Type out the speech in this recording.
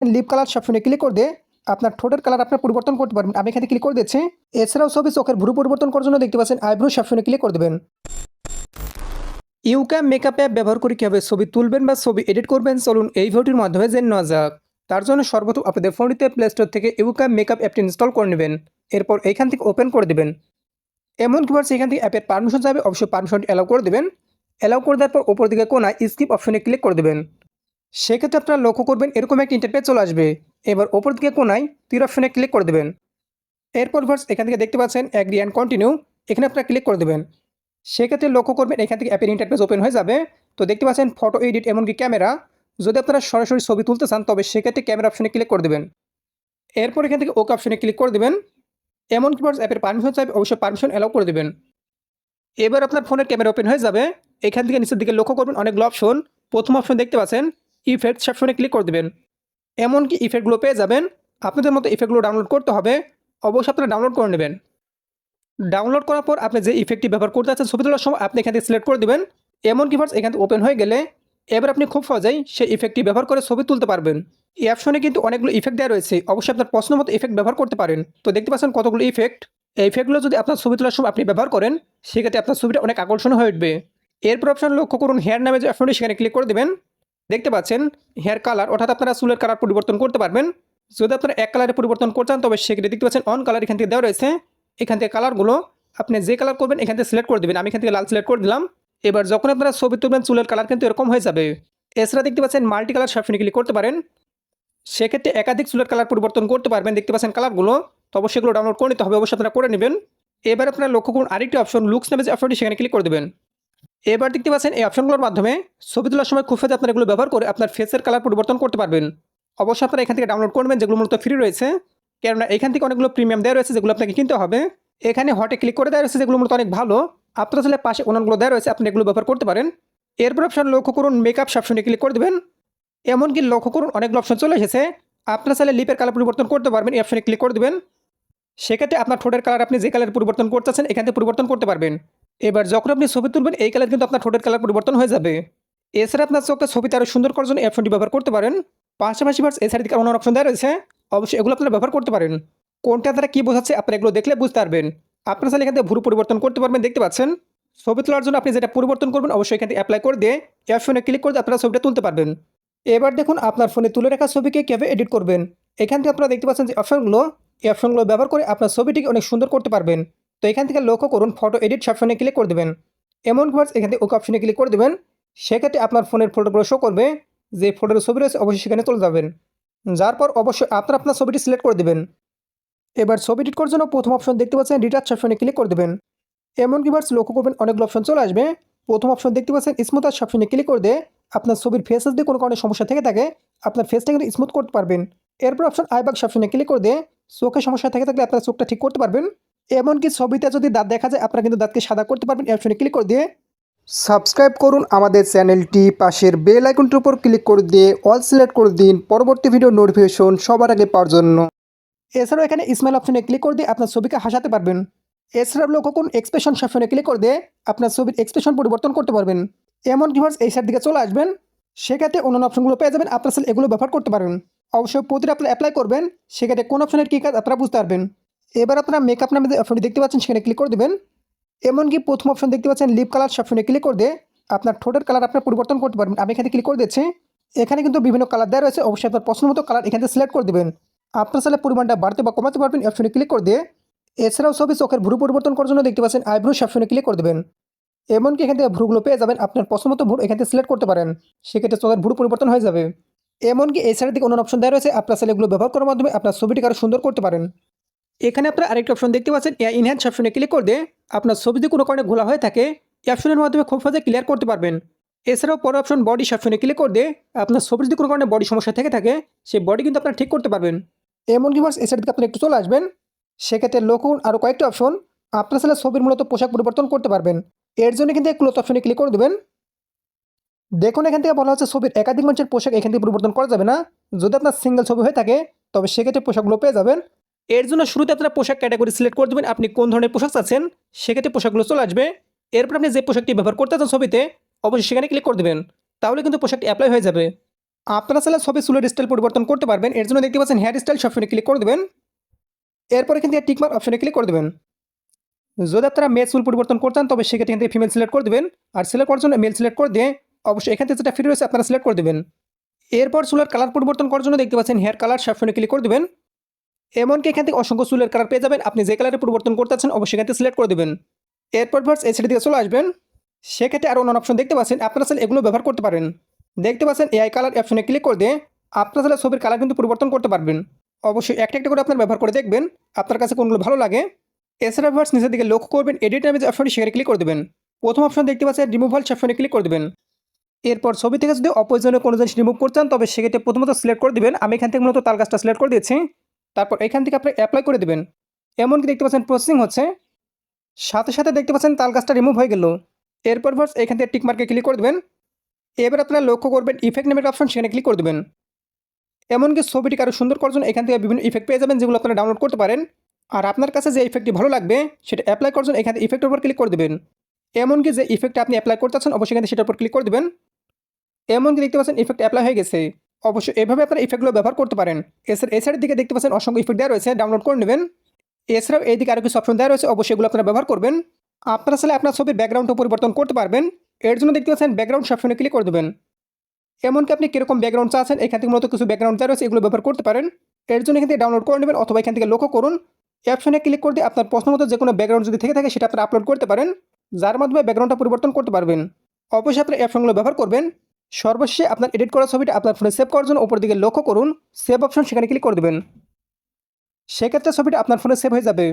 Lip colour সবসময় click করে দিয়ে আপনার ঠোঁটের কালার আপনার পরিবর্তন করতে পারবেন। আমি এখানে ক্লিক করে দিচ্ছি। এছাড়াও সবই চোখের ভ্রু পরিবর্তন করার জন্য দেখতে পাচ্ছেন আইব্রো সবসময় ক্লিক করে দেবেন। ইউক্যাম মেকআপ অ্যাপ ব্যবহার করে কীভাবে ছবি তুলবেন বা ছবি এডিট করবেন? চলুন এই ভিডিওটির মাধ্যমে জেনে নেওয়া যাক। তার জন্য সর্বপ্রথম আপনাদের ফোনটিতে প্লে স্টোর থেকে ইউক্যাম মেকআপ অ্যাপটি ইনস্টল করে নেবেন। এরপর এইখান থেকে ওপেন করে দেবেন। এমন কিবার সেখান থেকে অ্যাপের পারমিশন যাবে। অবশ্যই পারমিশন অ্যালাউ করে দেবেন। অ্যালাউ করে দেওয়ার পর ওপর দিকে কোনায় স্কিপ অপশনে ক্লিক করে দেবেন। সেক্ষেত্রে আপনারা লক্ষ্য করবেন এরকম একটা ইন্টারপেজ চলে আসবে। এবার ওপর দিকে কোনায় তীর অপশনে ক্লিক করে দেবেন। এরপর ভার্স এখান থেকে দেখতে পাচ্ছেন অ্যাগ্রি অ্যান্ড কন্টিনিউ এখানে আপনারা ক্লিক করে দেবেন। সেক্ষেত্রে লক্ষ্য করবেন এখান থেকে অ্যাপের ইন্টারপেজ ওপেন হয়ে যাবে। তো দেখতে পাচ্ছেন ফটো এডিট এমনকি ক্যামেরা যদি আপনারা সরাসরি ছবি তুলতে চান, তবে সেক্ষেত্রে ক্যামেরা অপশনে ক্লিক করে দেবেন। এরপর এখান থেকে ওকে অপশনে ক্লিক করে দেবেন। এমনকি ভার্স অ্যাপের পারমিশন চাইবে, অবশ্যই পারমিশন অ্যালাউ করে দেবেন। এবার আপনার ফোনের ক্যামেরা ওপেন হয়ে যাবে। এখান থেকে নিচের দিকে লক্ষ্য করবেন অনেকগুলো অপশন প্রথম অপশন দেখতে পাচ্ছেন ইফেক্ট অপশনে ক্লিক করে দেবেন। এমনকি ইফেক্টগুলো পেয়ে যাবেন। আপনাদের মতো ইফেক্টগুলো ডাউনলোড করতে হবে। অবশ্যই আপনারা ডাউনলোড করে নেবেন। ডাউনলোড করার পর আপনি যে ইফেক্টটি ব্যবহার করতে চাচ্ছেন, ছবি তোলার সময় আপনি এখান থেকে সিলেক্ট করে দেবেন। এমনকি ভার্স এখান থেকে ওপেন হয়ে গেলে এবার আপনি খুব সহজেই সেই ইফেক্টটি ব্যবহার করে ছবি তুলতে পারবেন। এই অপশনে কিন্তু অনেকগুলো ইফেক্ট দেওয়া রয়েছে। অবশ্যই আপনার পছন্দ মতো ইফেক্ট ব্যবহার করতে পারেন। তো দেখতে পাচ্ছেন কতগুলো ইফেক্ট এই ইফেক্টগুলো যদি আপনার ছবি তোলার সময় আপনি ব্যবহার করেন, সেক্ষেত্রে আপনার ছবিটা অনেক আকর্ষণ হয়ে উঠবে। এরপর অপশন লক্ষ্য করুন হেয়ার নামে যে অপশনটি সেখানে ক্লিক করে দেবেন। দেখতে পাচ্ছেন হেয়ার কালার অর্থাৎ আপনারা চুলের কালার পরিবর্তন করতে পারবেন। যদি আপনারা এক কালারে পরিবর্তন করতে চান, তবে সেক্ষেত্রে দেখতে পাচ্ছেন অন কালার এখান থেকে দেওয়া রয়েছে। এখান থেকে কালারগুলো আপনি যে কালার করবেন, এখান থেকে সিলেক্ট করে দেবেন। আমি এখান থেকে লাল সিলেক্ট করে দিলাম। এবার যখন আপনারা ছবি তুলবেন, চুলের কালার কিন্তু এরকম হয়ে যাবে। এছাড়া দেখতে পাচ্ছেন মাল্টি কালার সবসময় ক্লিক করতে পারেন। সেক্ষেত্রে একাধিক চুলের কালার পরিবর্তন করতে পারবেন। দেখতে পাচ্ছেন কালারগুলো তবে সেগুলো ডাউনলোড করে নিতে হবে, অবশ্যই আপনারা করে নেবেন। এবার আপনারা লক্ষ্য করুন, আরেকটি অপশন লুকস নামে যে অপশনটি সেখানে ক্লিক করে দেবেন। এবার দেখতে পাচ্ছেন এই অপশনগুলোর মাধ্যমে ছবি তোলার সময় খুব সহজে আপনারা এগুলো ব্যবহার করে আপনার ফেসের কালার পরিবর্তন করতে পারবেন। অবশ্যই আপনারা এখান থেকে ডাউনলোড করবেন, যেগুলো মূলত ফ্রি রয়েছে। কেননা এখান থেকে অনেকগুলো প্রিমিয়াম দেওয়া রয়েছে, যেগুলো আপনাকে কিনতে হবে। এখানে হটে ক্লিক করে দেওয়া রয়েছে, যেগুলো মূলত অনেক ভালো। আপনার ছেলে পাশে অন্যগুলো দেওয়া রয়েছে, আপনি এগুলো ব্যবহার করতে পারেন। এরপর অপশন লক্ষ্য করুন মেকআপ সবসময় ক্লিক করে দেবেন। এমনকি লক্ষ্য করুন, অনেকগুলো অপশন চলে এসেছে। আপনার চাইলে লিপের কালার পরিবর্তন করতে পারবেন, এই অপশনে ক্লিক করে দেবেন। সেক্ষেত্রে আপনার ঠোঁটের কালার আপনি যে কালার পরিবর্তন করতেছেন এখান থেকে পরিবর্তন করতে পারবেন। এবার যখন আপনি ছবি তুলবেন, এই কালার কিন্তু আপনার ঠোঁটের কালার পরিবর্তন হয়ে যাবে। এছাড়া আপনার চোখটা ছবিতে আরও সুন্দর করার জন্য অপশনটি ব্যবহার করতে পারেন। পাশাপাশি ভার্স এছাড়া দিকে অন্য অপশন দেওয়া রয়েছে। অবশ্যই এগুলো আপনারা ব্যবহার করতে পারেন। কোনটা দ্বারা কী বোঝাচ্ছে আপনারা এগুলো দেখলে বুঝতে পারবেন। আপনার চাইলে এখান থেকে ভুরু পরিবর্তন করতে পারবেন, দেখতে পাচ্ছেন। ছবি তোলার জন্য আপনি যেটা পরিবর্তন করবেন, অবশ্যই এখান থেকে অ্যাপ্লাই করে দিয়ে অপশনে ক্লিক করে আপনারা ছবিটা তুলতে পারবেন। এবার দেখুন, আপনার ফোনে তুলে রাখা ছবিকে কীভাবে এডিট করবেন? এখান থেকে আপনারা দেখতে পাচ্ছেন যে অপশনগুলো এই অপশনগুলো ব্যবহার করে আপনার ছবিটিকে অনেক সুন্দর করতে পারবেন। তো এখান থেকে লক্ষ্য করুন ফটো এডিট অপশনে ক্লিক করে দেবেন। এমন ভার্স এখান থেকে ওকে অপশনে ক্লিক করে দেবেন। সেক্ষেত্রে আপনার ফোনের ফটোগুলো শো করবে যে ফটোর ছবি রয়েছে, অবশ্যই সেখানে চলে যাবেন। যার পর অবশ্যই আপনার আপনার ছবিটি সিলেক্ট করে দেবেন। এবার ছবি এডিট করার জন্য প্রথম অপশন দেখতে পাচ্ছেন রিটাচ অপশনে ক্লিক করে দেবেন। এমন কি ভার্স লক্ষ্য করবেন অনেকগুলো অপশন চলে আসবে। প্রথম অপশন দেখতে পাচ্ছেন স্মুথ আস অপশনে ক্লিক করে দিয়ে আপনার ছবির ফেস যদি কোনো কারণে সমস্যা থেকে থাকে, আপনার ফেসটা কিন্তু স্মুথ করতে পারবেন। এরপর অপশন আইবাক অপশনে ক্লিক করে দিয়ে চোখে সমস্যা থেকে থাকলে আপনার চোখটা ঠিক করতে পারবেন। এমনকি ছবিতে যদি দাঁত দেখা যায়, আপনারা কিন্তু দাঁতকে সাদা করতে পারবেন। অপশনে ক্লিক করে দিয়ে সাবস্ক্রাইব করুন আমাদের চ্যানেলটি পাশের বেল আইকনটির উপর ক্লিক করে দিয়ে অল সিলেক্ট করে দিন। পরবর্তী ভিডিও নোটিফিকেশন সবার আগে পাওয়ার জন্য। এছাড়াও এখানে স্মাইল অপশনে ক্লিক করে দিয়ে আপনার ছবিকে হাসাতে পারবেন। এছাড়াও লক্ষ্য করুন এক্সপ্রেশন অপশনে ক্লিক করে দিয়ে আপনার ছবির এক্সপ্রেশন পরিবর্তন করতে পারবেন। এমন ভিউয়ার্স এই সাইড দিকে চলে আসবেন, সেক্ষেত্রে অন্যান্য অপশনগুলো পেয়ে যাবেন। আপনার সাথে এগুলো ব্যবহার করতে পারবেন অবশ্যই প্রতিটা আপনারা অ্যাপ্লাই করবেন, সেক্ষেত্রে কোন অপশনের কী কাজ আপনারা বুঝতে পারবেন। এবার আপনারা মেকআপ নামে অপশনটি দেখতে পাচ্ছেন, সেখানে ক্লিক করে দেবেন। এমনকি প্রথম অপশন দেখতে পাচ্ছেন লিপ কালার অপশনে ক্লিক করে দিয়ে আপনার ঠোঁটের কালার আপনার পরিবর্তন করতে পারবেন। আমি এখানে ক্লিক করে দিচ্ছি এখানে কিন্তু বিভিন্ন কালার দেওয়া রয়েছে। অবশ্যই আপনার পছন্দ মতো কালার এখান থেকে সিলেক্ট করে দেবেন। আপনার সালে পরিমাণটা বাড়তে বা কমাতে পারবেন অপশনে ক্লিক করে দিয়ে। এছাড়াও ছবি চোখের ভ্রু পরিবর্তন করার জন্য দেখতে পাচ্ছেন আইব্রো অপশনে ক্লিক করে দেবেন। এমনকি এখান থেকে ভ্রুগুলো পেয়ে যাবেন, আপনার পছন্দ মতো ভ্রু এখান থেকে সিলেক্ট করতে পারেন। সেক্ষেত্রে চোখের ভ্রু পরিবর্তন হয়ে যাবে। এমনকি এই দিকে অন্য অপশন দেওয়া রয়েছে, আপনার সালে এগুলো ব্যবহার করার মাধ্যমে আপনার ছবিটিকে আরও সুন্দর করতে পারেন। এখানে আপনার আরেকটি অপশন দেখতে পাচ্ছেন, এ ইনহ্যান্স অপশনে ক্লিক করে আপনার ছবি যদি কোনো কারণে ঘোলা হয়ে থাকে, এই অপশনের মাধ্যমে খুব সহজে ক্লিয়ার করতে পারবেন। এছাড়াও পরের অপশন বডি অপশনে ক্লিক করে আপনার ছবির যদি কোনো কারণে বডি সমস্যা থেকে থাকে সেই বডি কিন্তু আপনার ঠিক করতে পারবেন। এমন কি এসের দিকে আপনি একটু চলে আসবেন, সেক্ষেত্রে লকুন আরও কয়েকটি অপশন আপনার ছেলে ছবির মূলত পোশাক পরিবর্তন করতে পারবেন। এর জন্য কিন্তু ক্লোথ অপশনে ক্লিক করে দেবেন। দেখুন, এখান থেকে বলা হচ্ছে ছবির একাধিক মানুষের পোশাক এখান থেকে পরিবর্তন করা যাবে না। যদি আপনার সিঙ্গেল ছবি হয়ে থাকে, তবে সেক্ষেত্রে পোশাকগুলো পেয়ে যাবেন। এর জন্য শুরুতে আপনারা পোশাক ক্যাটাগরি সিলেক্ট করে দেবেন, আপনি কোন ধরনের পোশাক চাচ্ছেন, সেক্ষেত্রে পোশাকগুলো চলে আসবে। এরপর আপনি যে পোশাকটি ব্যবহার করতে চান ছবিতে, অবশ্যই সেখানে ক্লিক করে দেবেন। তাহলে কিন্তু পোশাকটি অ্যাপ্লাই হয়ে যাবে। আপনারা চাইলে ছবি চুলের স্টাইল পরিবর্তন করতে পারবেন। এর জন্য দেখতে পাচ্ছেন হেয়ার স্টাইল অপশনে ক্লিক করে দেবেন। এরপর এখান থেকে টিকমার্ক অপশনে ক্লিক করে দেবেন। যদি আপনারা মেয়ে চুল পরিবর্তন করতেন তবে সেক্ষেত্রে থেকে ফিমেল সিলেক্ট করে দেবেন। আর সিলেক্ট করার জন্য মেল সিলেক্ট করে দিয়ে অবশ্যই এখান থেকে যেটা ফ্রি রয়েছে, আপনারা সিলেক্ট করে দেবেন। এরপর চুলের কালার পরিবর্তন করার জন্য দেখতে পাচ্ছেন হেয়ার কালার অপশনে ক্লিক করে দেবেন। এমনকি এখান থেকে অসংখ্য চুলের কালার পেয়ে যাবেন। আপনি যে কালারে পরিবর্তন করতে চাচ্ছেন, অবশ্যই এখান থেকে সিলেক্ট করে দেবেন। এরপর ভার্স এই দিকে চলে আসবেন। সেক্ষেত্রে আরও অন্য অপশন দেখতে পাচ্ছেন। আপনারা চাইলে এগুলো ব্যবহার করতে পারেন। দেখতে পাচ্ছেন এআই কালার অপশনে ক্লিক করে দিয়ে আপনারা চাইলে ছবির কালার কিন্তু পরিবর্তন করতে পারবেন। অবশ্যই একটা একটা করে আপনার ব্যবহার করে দেখবেন, আপনার কাছে কোনগুলো ভালো লাগে। এছাড়া ভার্স নিচের দিকে লক্ষ্য করবেন এডিট নামে যে অপশনটি সেখানে ক্লিক করে দেবেন। প্রথম অপশন দেখতে পাচ্ছেন রিমুভাল অপশনে ক্লিক করে দেবেন। এরপর ছবি থেকে যদি অপরজনীয় কোনো জিনিস রিমুভ করতে চান, তবে সেক্ষেত্রে প্রথমত সিলেক্ট করে দেবেন। আমি এখান থেকে মূলত তাল গাছটা সিলেক্ট করে দিয়েছি। তারপর এখান থেকে আপনি অ্যাপ্লাই করে দেবেন। এমনকি দেখতে পাচ্ছেন প্রসেসিং হচ্ছে। সাথে সাথে দেখতে পাচ্ছেন তাল গাছটা রিমুভ হয়ে গেল। এরপর ভার্স এখান থেকে টিক মার্কে ক্লিক করে দেবেন। এবার আপনারা লক্ষ্য করবেন ইফেক্ট নামের অপশন সেখানে ক্লিক করে দেবেন। এমনকি ছবিটিকে আরও সুন্দর করার জন্য এখান থেকে বিভিন্ন ইফেক্ট পেয়ে যাবেন যেগুলো আপনারা ডাউনলোড করতে পারেন। আর আপনার কাছে যে ইফেক্টটি ভালো লাগবে, সেটা অ্যাপ্লাই করার জন্য এখান থেকে ইফেক্টের উপর ক্লিক করে দেবেন। এমনকি যে ইফেক্টটা আপনি অ্যাপ্লাই করতে চাচ্ছেন, অবশ্যই এখান সেটার উপর ক্লিক করে দেবেন। এমনকি দেখতে পাচ্ছেন ইফেক্ট অ্যাপ্লাই হয়ে গেছে। অবশ্যই এভাবে আপনারা ইফেক্টগুলো ব্যবহার করতে পারেন। এছাড়া এছাড়ার দিকে দেখতে পাচ্ছেন অসংখ্য ইফেক্ট দেওয়া রয়েছে ডাউনলোড করে নেবেন। এছাড়াও এই দিকে আরও কিছু অপশন দেওয়া রয়েছে, অবশ্যই এগুলো আপনারা ব্যবহার করবেন। আপনারা চাইলে আপনার ছবির ব্যাকগ্রাউন্ডও পরিবর্তন করতে পারবেন। এর জন্য দেখতে পাচ্ছেন ব্যাকগ্রাউন্ড অপশনে ক্লিক করে দেবেন। এমনকি আপনি কীরকম ব্যাকগ্রাউন্ড চাচ্ছেন, এখান থেকে মূলত কিছু ব্যাকগ্রাউন্ড দেওয়া রয়েছে, এগুলো ব্যবহার করতে পারেন। এর জন্য এখান থেকে ডাউনলোড করে নেবেন অথবা এখান থেকে লক্ষ্য করুন। অপশনে ক্লিক করে দিয়ে আপনার পছন্দ মতো যে কোনো ব্যাকগ্রাউন্ড যদি থেকে থাকে, সেটা আপনারা আপলোড করতে পারেন। যার মাধ্যমে ব্যাকগ্রাউন্ডটা পরিবর্তন করতে পারবেন। অবশ্যই আপনার অপশনগুলো ব্যবহার করবেন। সর্বশেষে আপনার এডিট করা ছবিটা আপনার ফোনে সেভ করার জন্য উপর দিকে লক্ষ্য করুন সেভ অপশন সেখানে ক্লিক করে দেবেন। সেক্ষেত্রে ছবিটা আপনার ফোনে সেভ হয়ে যাবে।